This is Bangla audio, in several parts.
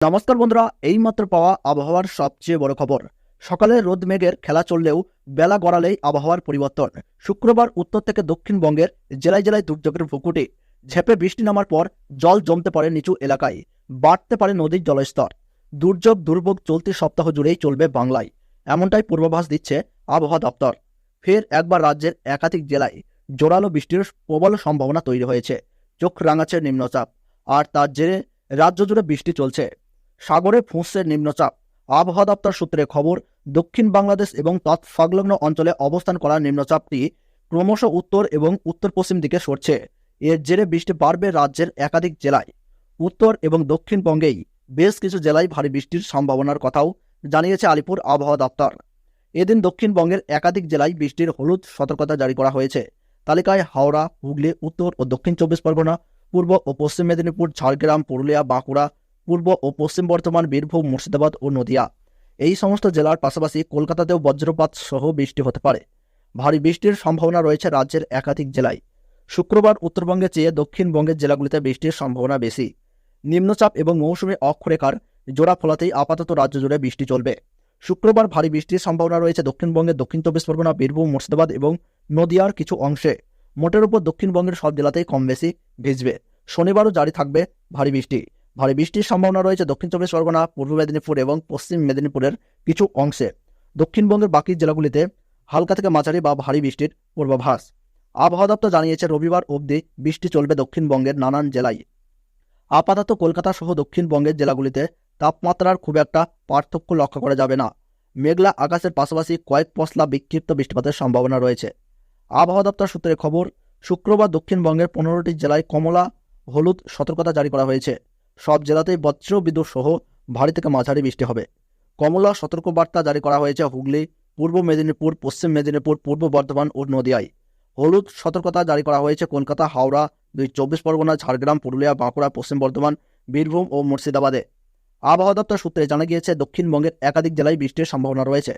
নমস্কার বন্ধুরা, এইমাত্র পাওয়া আবহাওয়ার সবচেয়ে বড় খবর। সকালে রোদ মেঘের খেলা চললেও বেলা গড়ালেই আবহাওয়ার পরিবর্তন। শুক্রবার উত্তর থেকে দক্ষিণবঙ্গের জেলায় জেলায় দুর্যোগের ভুকুটি ঝেপে বৃষ্টি নামার পর জল জমতে পারে নিচু এলাকায়, বাড়তে পারে নদীর জলস্তর। দুর্যোগ, দুর্ভোগ চলতি সপ্তাহ জুড়েই চলবে বাংলায়। এমনটাই পূর্বাভাস দিচ্ছে আবহাওয়া দপ্তর। ফের একবার রাজ্যের একাধিক জেলায় জোরালো বৃষ্টির প্রবল সম্ভাবনা তৈরি হয়েছে। চোখ রাঙাচ্ছে নিম্নচাপ। আর তার জেরে রাজ্য জুড়ে বৃষ্টি চলছে। সাগরে ফুঁসছে নিম্নচাপ। আবহাওয়া দপ্তর সূত্রে খবর, দক্ষিণ বাংলাদেশ এবং তৎসংলগ্ন অঞ্চলে অবস্থান করা নিম্নচাপটি ক্রমশ উত্তর এবং উত্তর পশ্চিম দিকে সরছে। এর জেরে বৃষ্টি বাড়বে রাজ্যের একাধিক জেলায়। উত্তর এবং দক্ষিণবঙ্গেই বেশ কিছু জেলায় ভারী বৃষ্টির সম্ভাবনার কথাও জানিয়েছে আলিপুর আবহাওয়া দপ্তর। এদিন দক্ষিণবঙ্গের একাধিক জেলায় বৃষ্টির হলুদ সতর্কতা জারি করা হয়েছে। তালিকায় হাওড়া, হুগলি, উত্তর ও দক্ষিণ চব্বিশ পরগনা, পূর্ব ও পশ্চিম মেদিনীপুর, ঝাড়গ্রাম, পুরুলিয়া, বাঁকুড়া পূর্ব ও পশ্চিম বর্ধমান, বীরভূম, মুর্শিদাবাদ ও নদিয়া। এই সমস্ত জেলার পাশাপাশি কলকাতাতেও বজ্রপাত সহ বৃষ্টি হতে পারে। ভারী বৃষ্টির সম্ভাবনা রয়েছে রাজ্যের একাধিক জেলায়। শুক্রবার উত্তরবঙ্গে চেয়ে দক্ষিণবঙ্গের জেলাগুলিতে বৃষ্টির সম্ভাবনা বেশি। নিম্নচাপ এবং মৌসুমী অক্ষরেখার জোড়া ফলাতেই আপাতত রাজ্য জুড়ে বৃষ্টি চলবে। শুক্রবার ভারী বৃষ্টির সম্ভাবনা রয়েছে দক্ষিণবঙ্গের দক্ষিণ চব্বিশ পরগনা, বীরভূম, মুর্শিদাবাদ এবং নদিয়ার কিছু অংশে। মোটের উপর দক্ষিণবঙ্গের সব জেলাতেই কম বেশি ভিজবে। শনিবারও জারি থাকবে ভারী বৃষ্টি। ভারী বৃষ্টির সম্ভাবনা রয়েছে দক্ষিণ চব্বিশ পরগনা, পূর্ব মেদিনীপুর এবং পশ্চিম মেদিনীপুরের কিছু অংশে। দক্ষিণবঙ্গের বাকি জেলাগুলিতে হালকা থেকে মাঝারি বা ভারী বৃষ্টির পূর্বাভাস। আবহাওয়া দপ্তর জানিয়েছে, রবিবার অবধি বৃষ্টি চলবে দক্ষিণবঙ্গের নানান জেলায়। আপাতত কলকাতা সহ দক্ষিণবঙ্গের জেলাগুলিতে তাপমাত্রার খুব একটা পার্থক্য লক্ষ্য করা যাবে না। মেঘলা আকাশের পাশাপাশি কয়েক পশলা বিক্ষিপ্ত বৃষ্টিপাতের সম্ভাবনা রয়েছে। আবহাওয়া দপ্তর সূত্রে খবর, শুক্রবার দক্ষিণবঙ্গের পনেরোটি জেলায় কমলা, হলুদ সতর্কতা জারি করা হয়েছে। সব জেলাতেই বজ্র বিদ্যুৎ সহ ভারী থেকে মাঝারি বৃষ্টি হবে। কমলা সতর্কবার্তা জারি করা হয়েছে হুগলি, পূর্ব মেদিনীপুর, পশ্চিম মেদিনীপুর, পূর্ব বর্ধমান ও নদিয়ায়। হলুদ সতর্কতা জারি করা হয়েছে কলকাতা, হাওড়া, দুই চব্বিশ পরগনা, ঝাড়গ্রাম, পুরুলিয়া, বাঁকুড়া, পশ্চিম বর্ধমান, বীরভূম ও মুর্শিদাবাদে। আবহাওয়া দপ্তর সূত্রে জানা গিয়েছে, দক্ষিণবঙ্গের একাধিক জেলায় বৃষ্টির সম্ভাবনা রয়েছে।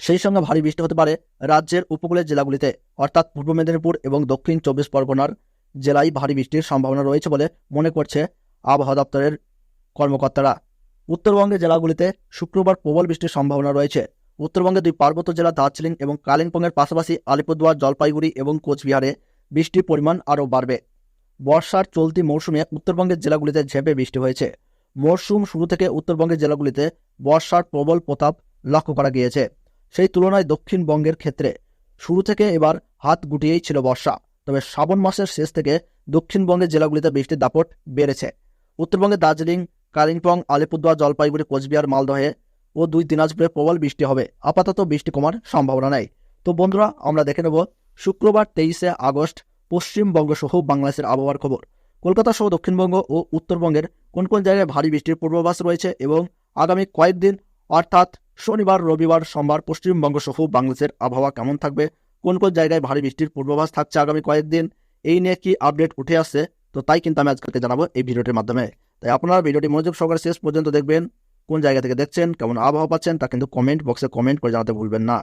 সেই সঙ্গে ভারী বৃষ্টি হতে পারে রাজ্যের উপকূলের জেলাগুলিতে, অর্থাৎ পূর্ব মেদিনীপুর এবং দক্ষিণ চব্বিশ পরগনার জেলায় ভারী বৃষ্টির সম্ভাবনা রয়েছে বলে মনে করছে আবহাওয়া দপ্তরের কর্মকর্তারা। উত্তরবঙ্গের জেলাগুলিতে শুক্রবার প্রবল বৃষ্টির সম্ভাবনা রয়েছে। উত্তরবঙ্গের দুই পার্বত্য জেলা দার্জিলিং এবং কালিম্পংয়ের পাশাপাশি আলিপুরদুয়ার, জলপাইগুড়ি এবং কোচবিহারে বৃষ্টির পরিমাণ আরও বাড়বে। বর্ষার চলতি মৌসুমে উত্তরবঙ্গের জেলাগুলিতে ঝেঁপে বৃষ্টি হয়েছে। মরশুম শুরু থেকে উত্তরবঙ্গের জেলাগুলিতে বর্ষার প্রবল প্রতাপ লক্ষ্য করা গিয়েছে। সেই তুলনায় দক্ষিণবঙ্গের ক্ষেত্রে শুরু থেকে এবার হাত গুটিয়েই ছিল বর্ষা। তবে শ্রাবণ মাসের শেষ থেকে দক্ষিণবঙ্গের জেলাগুলিতে বৃষ্টির দাপট বেড়েছে। উত্তরবঙ্গের দার্জিলিং, কালিম্পং, আলিপুরদুয়ার, জলপাইগুড়ি, কোচবিহার, মালদহে ও দুই দিনাজপুরে প্রবল বৃষ্টি হবে। আপাতত বৃষ্টি কমার সম্ভাবনা নেই। তো বন্ধুরা, আমরা দেখে নেব শুক্রবার তেইশে আগস্ট পশ্চিমবঙ্গ সহ বাংলাদেশের আবহাওয়ার খবর। কলকাতা সহ দক্ষিণবঙ্গ ও উত্তরবঙ্গের কোন কোন জায়গায় ভারী বৃষ্টির পূর্বাভাস রয়েছে এবং আগামী কয়েকদিন, অর্থাৎ শনিবার, রবিবার, সোমবার পশ্চিমবঙ্গ সহ বাংলাদেশের আবহাওয়া কেমন থাকবে? কোন কোন জায়গায় ভারী বৃষ্টির পূর্বাভাস থাকছে আগামী কয়েকদিন? এই নিয়ে কি আপডেট উঠে আসছে? তো তাই কিন্তু আমি আজকে জানাব এই ভিডিওটির মাধ্যমে। তাই আপনারা ভিডিওটি মনোযোগ সহকারে শেষ পর্যন্ত দেখবেন, কোন জায়গা থেকে দেখছেন, কেমন আবহাওয়া পাচ্ছেন তা কিন্তু কমেন্ট বক্সে কমেন্ট করে জানাতে ভুলবেন না।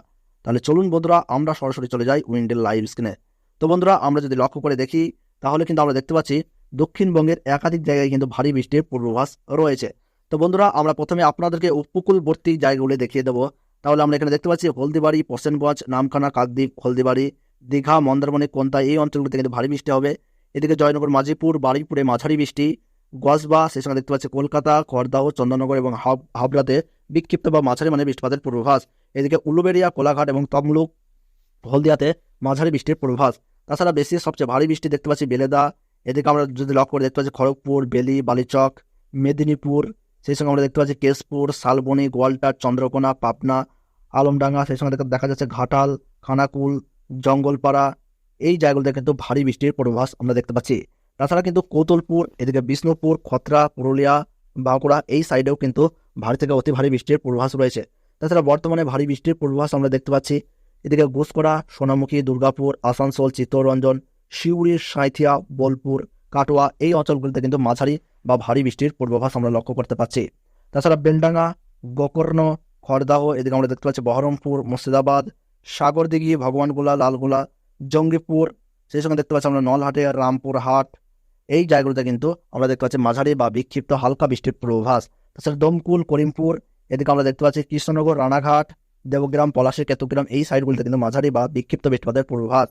তাহলে চলুন বন্ধুরা, আমরা সরাসরি চলে যাই উইন্ডেল লাইভ স্ক্রিনে তো বন্ধুরা, আমরা যদি লক্ষ্য করে দেখি, তাহলে কিন্তু আমরা দেখতে পাচ্ছি, দক্ষিণবঙ্গের একাধিক জায়গায় কিন্তু ভারী বৃষ্টির পূর্বাভাস রয়েছে। তো বন্ধুরা, আমরা প্রথমে আপনাদেরকে উপকূলবর্তী জায়গাগুলি দেখিয়ে দেবো। তাহলে আমরা এখানে দেখতে পাচ্ছি হলদিবাড়ি পোসেনগঞ্জ নামখানা, কাকদ্বীপ, হলদিবাড়ি, দীঘা, মন্দারমণি, কোন্তা এই অঞ্চলগুলিতে কিন্তু ভারী বৃষ্টি হবে। এদিকে জয়নগর মাঝিপুর বারুইপুরে মাঝারি বৃষ্টি গসবা সেই সঙ্গে দেখতে পাচ্ছি কলকাতা খড়দাহ চন্দননগর এবং হাবড়াতে বিক্ষিপ্ত বা মাঝারি মানে বৃষ্টিপাতের পূর্বাভাস। এদিকে উলুবেড়িয়া, কোলাঘাট এবং তমলুক, হলদিয়াতে মাঝারি বৃষ্টির পূর্বাভাস। তাছাড়া বেশি সবচেয়ে ভারী বৃষ্টি দেখতে পাচ্ছি বেলেদা। এদিকে আমরা যদি লক্ষ্য করে দেখতে পাচ্ছি খড়গপুর, বেলি, বালিচক, মেদিনীপুর, সেই সঙ্গে আমরা দেখতে পাচ্ছি কেশপুর, শালবনি গোয়ালটার চন্দ্রকোনা, পাবনা, আলমডাঙ্গা, সেই সঙ্গে দেখা যাচ্ছে ঘাটাল, খানাকুল, জঙ্গলপাড়া এই জায়গাগুলোতে কিন্তু ভারী বৃষ্টির পূর্বাভাস আমরা দেখতে পাচ্ছি। তাছাড়া কিন্তু কৌতলপুর, এদিকে বিষ্ণুপুর, খতরা, পুরুলিয়া, বাঁকুড়া এই সাইডেও কিন্তু ভারী থেকে অতি ভারী বৃষ্টির পূর্বাভাস রয়েছে। তাছাড়া বর্তমানে ভারী বৃষ্টির পূর্বাভাস আমরা দেখতে পাচ্ছি। এদিকে ঘুষকড়া, সোনামুখী, দুর্গাপুর, আসানসোল, চিত্তরঞ্জন, শিউড়ি সাঁথিয়া বোলপুর, কাটোয়া এই অঞ্চলগুলিতে কিন্তু মাঝারি বা ভারী বৃষ্টির পূর্বাভাস আমরা লক্ষ্য করতে পারছি তাছাড়া বেলডাঙ্গা, গোকর্ণ, খড়দাহ, এদিকে আমরা দেখতে পাচ্ছি বহরমপুর, মুর্শিদাবাদ, সাগরদিঘি ভগবানগোলা লালগোলা জঙ্গিপুর, সেই সঙ্গে দেখতে পাচ্ছি আমরা নলহাটে রামপুরহাট এই জায়গাগুলোতে কিন্তু আমরা দেখতে পাচ্ছি মাঝারি বা বিক্ষিপ্ত হালকা বৃষ্টির পূর্বাভাস। তাছাড়া দমকুল, করিমপুর, এদিকে আমরা দেখতে পাচ্ছি কৃষ্ণনগর, রানাঘাট, দেবগ্রাম, পলাশী, কেতুগ্রাম, এই সাইডগুলিতে কিন্তু মাঝারি বা বিক্ষিপ্ত বৃষ্টিপাতের পূর্বাভাস।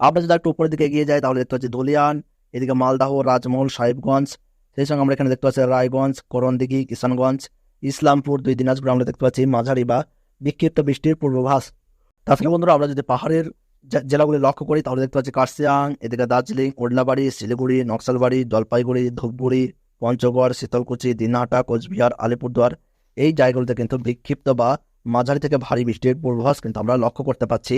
আমরা যদি একটু উপরের দিকে এগিয়ে যাই, তাহলে দেখতে পাচ্ছি ধুলিয়ান এদিকে মালদাহ, রাজমহল, সাহেবগঞ্জ, সেই সঙ্গে আমরা এখানে দেখতে পাচ্ছি রায়গঞ্জ, করণদিঘি, কিষানগঞ্জ, ইসলামপুর, দুই দিনাজপুর আমরা দেখতে পাচ্ছি মাঝারি বা বিক্ষিপ্ত বৃষ্টির পূর্বাভাস। তাছাড়া বন্ধুরা, আমরা যদি পাহাড়ের জেলাগুলি লক্ষ্য করি, তাহলে দেখতে পাচ্ছি কার্সিয়াং এদিকে দার্জিলিং ওডলাবাড়ি শিলিগুড়ি, নকশালবাড়ি, জলপাইগুড়ি, ধূপগুড়ি, পঞ্চগড়, শীতলকুচি, দিনহাটা, কোচবিহার, আলিপুরদুয়ার। এই জায়গাগুলিতে কিন্তু বিক্ষিপ্ত বা মাঝারি থেকে ভারী বৃষ্টির পূর্বাভাস কিন্তু আমরা লক্ষ্য করতে পাচ্ছি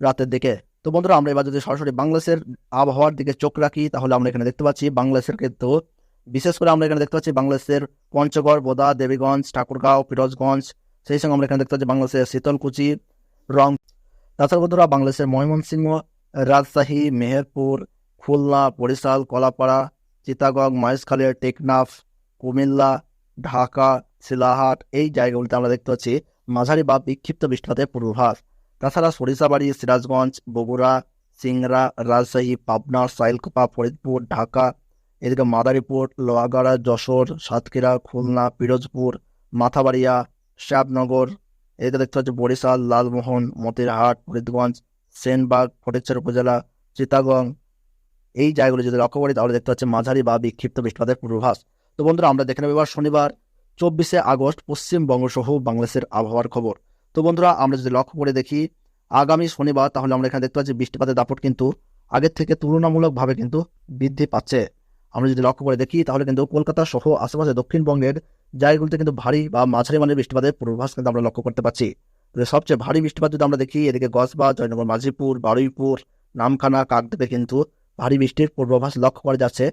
রাতের দিকে। তো বন্ধুরা, আমরা এবার যদি সরাসরি বাংলাদেশের আবহাওয়ার দিকে চোখ রাখি, তাহলে আমরা এখানে দেখতে পাচ্ছি বাংলাদেশের কিন্তু, বিশেষ করে আমরা এখানে দেখতে পাচ্ছি বাংলাদেশের পঞ্চগড়, বোদা, দেবীগঞ্জ, ঠাকুরগাঁও ফিরোজগঞ্জ সেই সঙ্গে আমরা এখানে দেখতে পাচ্ছি বাংলাদেশের শীতলকুচি রং তাছাড়া বন্ধুরা বাংলাদেশের ময়মনসিংহ, রাজশাহী, মেহেরপুর, খুলনা, বরিশাল, কলাপাড়া, চিতাগং মহেশখালী টেকনাফ, কুমিল্লা, ঢাকা, শিলাহাট এই জায়গাগুলিতে আমরা দেখতে পাচ্ছি মাঝারি বা বিক্ষিপ্ত বৃষ্টিপাতের পূর্বাভাস। তাছাড়া সরিষাবাড়ি, সিরাজগঞ্জ, বগুড়া, সিংড়া, রাজশাহী, পাবনা, সাইলকোপা, ফরিদপুর, ঢাকা, এদিকে মাদারীপুর লোয়াগাড়া যশোর, সাতক্ষীরা, খুলনা, পিরোজপুর, মাথাবাড়িয়া শ্যাবনগর এদিকে দেখতে পাচ্ছি, বরিশাল, লালমোহন, মতিরহাট, ফরিদগঞ্জ, সেনবাগ ফটিকচার উপজেলা, চিতাগং। এই জায়গাগুলো যদি লক্ষ্য করি, তাহলে দেখতে পাচ্ছি মাঝারি বা বিক্ষিপ্ত বৃষ্টিপাতের পূর্বাভাস। তো বন্ধুরা, আমরা দেখে নেব এবার শনিবার, চব্বিশে আগস্ট পশ্চিমবঙ্গ সহ বাংলাদেশের আবহাওয়ার খবর। তো বন্ধুরা, আমরা যদি লক্ষ্য করে দেখি, আগামী শনিবার তাহলে আমরা এখানে দেখতে পাচ্ছি বৃষ্টিপাতের দাপট কিন্তু আগের থেকে তুলনামূলকভাবে কিন্তু বৃদ্ধি পাচ্ছে। আমরা যদি লক্ষ্য করে দেখি, তাহলে কিন্তু কলকাতা সহ আশেপাশে দক্ষিণবঙ্গের জায়গাগুলিতে কিন্তু ভারী বা মাঝারি মানের বৃষ্টিপাতের পূর্বাভাস কিন্তু আমরা লক্ষ্য করতে পারছি। সবচেয়ে ভারী বৃষ্টিপাত যদি আমরা দেখি, এদিকে গসবা জয়নগর, মাঝিপুর, বারুইপুর, নামখানা, কাকদ্বীপে কিন্তু ভারী বৃষ্টির পূর্বাভাস লক্ষ্য করা যাচ্ছে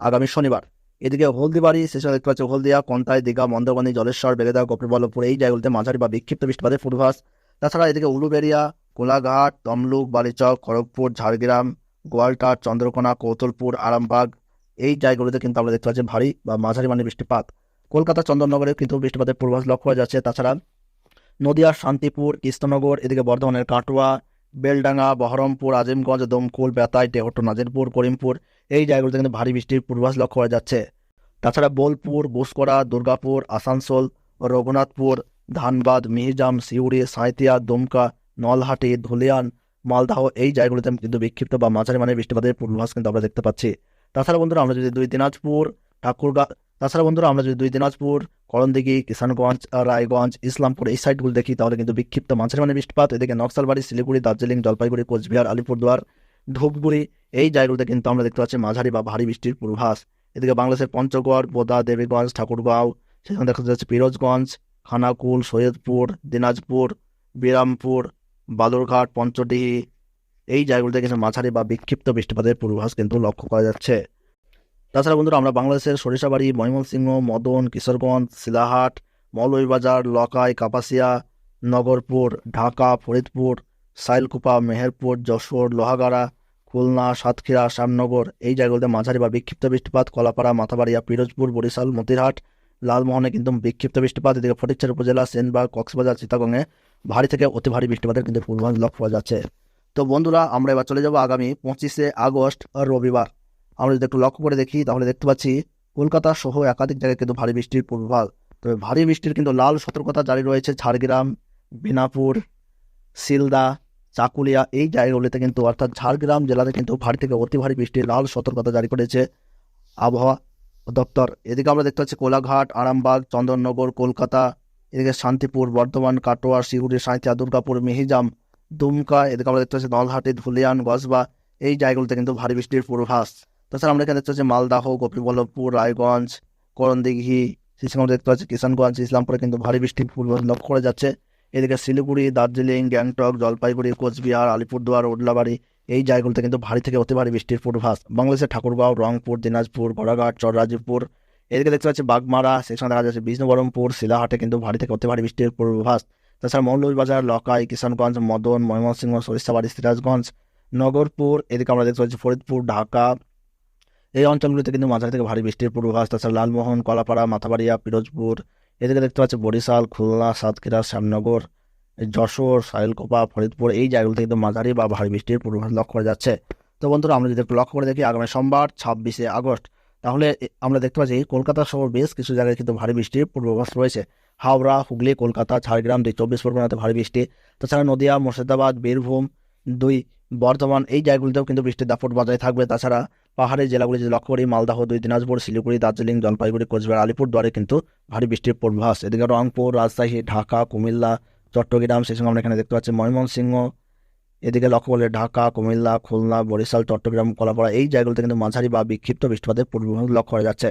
আগামী শনিবার। এদিকে হলদিবাড়ি সেসব দেখতে পাচ্ছি হলদিয়া, কন্টাই, দীঘা মন্দরবানি জলেশ্বর বেগেদা গোপীবল্লভপুর এই জায়গাগুলিতে মাঝারি বা বিক্ষিপ্ত বৃষ্টিপাতের পূর্বাভাস। তাছাড়া এদিকে উলুবেড়িয়া, কোলাঘাট, তমলুক, বালিচক, খড়গপুর, ঝাড়গ্রাম গোয়ালটার চন্দ্রকোনা, কৌতলপুর, আরামবাগ এই জায়গাগুলিতে কিন্তু আমরা দেখতে পাচ্ছি ভারী বা মাঝারি মানের বৃষ্টিপাত। কলকাতা, চন্দননগরে কিন্তু বৃষ্টিপাতের পূর্বাভাস লক্ষ্য করা যাচ্ছে। তাছাড়া নদিয়ার শান্তিপুর, কৃষ্ণনগর, এদিকে বর্ধমানের কাটোয়া, বেলডাঙ্গা, বহরমপুর, আজিমগঞ্জ, দমকুল, বেতাই টেহট্ট নাজিরপুর, করিমপুর, এই জায়গাগুলোতে কিন্তু ভারী বৃষ্টির পূর্বাভাস লক্ষ্য করা যাচ্ছে। তাছাড়া বোলপুর বুসকরা দুর্গাপুর, আসানসোল, রঘুনাথপুর, ধানবাদ, মিহিজাম, সিউড়ি সাঁইতিয়া দুমকা, নলহাটি, ধুলিয়ান, মালদাহ, এই জায়গাগুলিতে কিন্তু বিক্ষিপ্ত বা মাঝারি মানের বৃষ্টিপাতের পূর্বাভাস কিন্তু আমরা দেখতে পাচ্ছি। তাছাড়া বন্ধুরা, আমরা যদি দুই দিনাজপুর, ঠাকুরগা, তাছাড়া বন্ধুরা, আমরা যদি দুই দিনাজপুর করণদিঘি কিষানগঞ্জ রায়গঞ্জ, ইসলামপুর এই সাইডগুলো দেখি, তাহলে কিন্তু বিক্ষিপ্ত মাঝের মানে বৃষ্টিপাত। এদিকে নকশালবাড়ি, শিলিগুড়ি, দার্জিলিং, জলপাইগুড়ি, কোচবিহার, আলিপুরদুয়ার, ধূপগুড়ি, এই জায়গাগুলোতে কিন্তু আমরা দেখতে পাচ্ছি মাঝারি বা ভারী বৃষ্টির পূর্বাভাস। এদিকে বাংলাদেশের পঞ্চগড়, বোদা, দেবীগঞ্জ, ঠাকুরগাঁও, সেখানে দেখা যাচ্ছে পিরোজগঞ্জ, খানাকুল, সৈয়দপুর, দিনাজপুর, বিরামপুর, বালুরঘাট, পঞ্চডিহি এই জায়গাগুলোতে কিন্তু মাঝারি বা বিক্ষিপ্ত বৃষ্টিপাতের পূর্বাভাস কিন্তু লক্ষ্য করা যাচ্ছে। তাছাড়া বন্ধুরা, আমরা বাংলাদেশের সরিষাবাড়ি, ময়মনসিংহ, মদন, কিশোরগঞ্জ, শিলাহাট, মৌলভীবাজার, লকাই, কাপাসিয়া, নগরপুর, ঢাকা, ফরিদপুর, সাইলকুপা, মেহেরপুর, যশোর, লোহাগাড়া, খুলনা, সাতক্ষীরা শ্যামনগর এই জায়গাগুলোতে মাঝারি বা বিক্ষিপ্ত বৃষ্টিপাত, কলাপাড়া, মাথাবাড়িয়া, পিরোজপুর, বরিশাল, মতিরহাট, লালমোহনে কিন্তু বিক্ষিপ্ত বৃষ্টিপাত, এদিকে ফটিকচার উপজেলা, সেনবাগ, কক্সবাজার চিতাগংয়ে ভারী থেকে অতি ভারী বৃষ্টিপাতের কিন্তু পূর্বাভাস লক্ষ্য করা যাচ্ছে। তো বন্ধুরা, আমরা এবার চলে যাব আগামী পঁচিশে আগস্ট, রবিবার। আমরা যদি একটু লক্ষ্য করে দেখি, তাহলে দেখতে পাচ্ছি কলকাতা সহ একাধিক জায়গায় কিন্তু ভারী বৃষ্টির পূর্বাভাস। তবে ভারী বৃষ্টির কিন্তু লাল সতর্কতা জারি রয়েছে ঝাড়গ্রাম, বিনাপুর সিলদা চাকুলিয়া, এই জায়গাগুলিতে কিন্তু, অর্থাৎ ঝাড়গ্রাম জেলাতে কিন্তু ভারী থেকে অতি ভারী বৃষ্টির লাল সতর্কতা জারি করেছে আবহাওয়া দপ্তর। এদিকে আমরা দেখতে পাচ্ছি কোলাঘাট, আরামবাগ, চন্দননগর, কলকাতা, এদিকে শান্তিপুর, বর্ধমান কাটোয়া শিউড়ি সাঁইথিয়া, দুর্গাপুর, মিহিজাম দুমকা, এদিকে আমরা দেখতে পাচ্ছি নলহাটি, ধুলিয়ান গসবা এই জায়গাগুলোতে কিন্তু ভারী বৃষ্টির পূর্বাভাস। তাছাড়া আমরা এখানে দেখতে পাচ্ছি মালদাহ, গোপীবল্লভপুর, রায়গঞ্জ, করণদিঘি আমরা দেখতে পাচ্ছি কিষানগঞ্জ, ইসলামপুরে কিন্তু ভারী বৃষ্টির পূর্বাভাস লক্ষ্য করা যাচ্ছে। এদিকে শিলিগুড়ি, দার্জিলিং, গ্যাংটক, জলপাইগুড়ি, কোচবিহার, আলিপুরদুয়ার ওডলাবাড়ি এই জায়গাগুলোতে কিন্তু ভারী থেকে অতি ভারী বৃষ্টির পূর্বাভাস। বাংলাদেশের ঠাকুরগাঁও, রংপুর, দিনাজপুর গড়াঘাট চররাজপুর এদিকে দেখতে পাচ্ছি বাগমারা, সেখানে দেখা যাচ্ছে বিষ্ণুবরমপুর, শিলাহাটে কিন্তু ভারী থেকে অতি ভারী বৃষ্টির পূর্বাভাস। তাছাড়া মৌলভীবাজার লকাই, কিষানগঞ্জ, মদন, ময়মনসিংহ, সরিষাবাড়ি, সিরাজগঞ্জ, নগরপুর, এদিকে আমরা দেখতে পাচ্ছি ফরিদপুর, ঢাকা। এই অঞ্চলগুলিতে কিন্তু মাঝারি থেকে ভারী বৃষ্টির পূর্বাভাস। তাছাড়া লালমোহন, কলাপাড়া, মাথাবাড়িয়া, পিরোজপুর, এদিকে দেখতে পাচ্ছি বরিশাল, খুলনা, সাতক্ষীরা, শ্যামনগর, যশোর সাইলকোপা ফরিদপুর, এই জায়গাগুলোতে কিন্তু মাঝারি বা ভারী বৃষ্টির পূর্বাভাস লক্ষ্য করা যাচ্ছে। তো বন্ধুরা, আমরা যদি একটু লক্ষ্য করে দেখি, আগামী সোমবার, ছাব্বিশে আগস্ট, তাহলে আমরা দেখতে পাচ্ছি কলকাতা সহ বেশ কিছু জায়গায় কিন্তু ভারী বৃষ্টির পূর্বাভাস রয়েছে। হাওড়া, হুগলি, কলকাতা, ঝাড়গ্রাম, দুই চব্বিশ পরগনাতে ভারী বৃষ্টি। তাছাড়া নদিয়া, মুর্শিদাবাদ, বীরভূম, দুই বর্ধমান, এই জায়গাগুলিতেও কিন্তু বৃষ্টির দাপট বজায় থাকবে। তাছাড়া পাহাড়ি জেলাগুলি যদি লক্ষ্য করি মালদাহ, দুই দিনাজপুর, শিলিগুড়ি, দার্জিলিং, জলপাইগুড়ি, কোচবিহার, আলিপুরদুয়ারে কিন্তু ভারী বৃষ্টির পূর্বাভাস। এদিকে রংপুর, রাজশাহী, ঢাকা, কুমিল্লা, চট্টগ্রাম, সেই সঙ্গে আমরা এখানে দেখতে পাচ্ছি ময়মনসিংহ, এদিকে লক্ষ্য করলে ঢাকা, কুমিল্লা, খুলনা, বরিশাল, চট্টগ্রাম, কলাপাড়া, এই জায়গাগুলোতে কিন্তু মাঝারি বা বিক্ষিপ্ত বৃষ্টিপাতের পূর্বাভাস লক্ষ্য করা যাচ্ছে।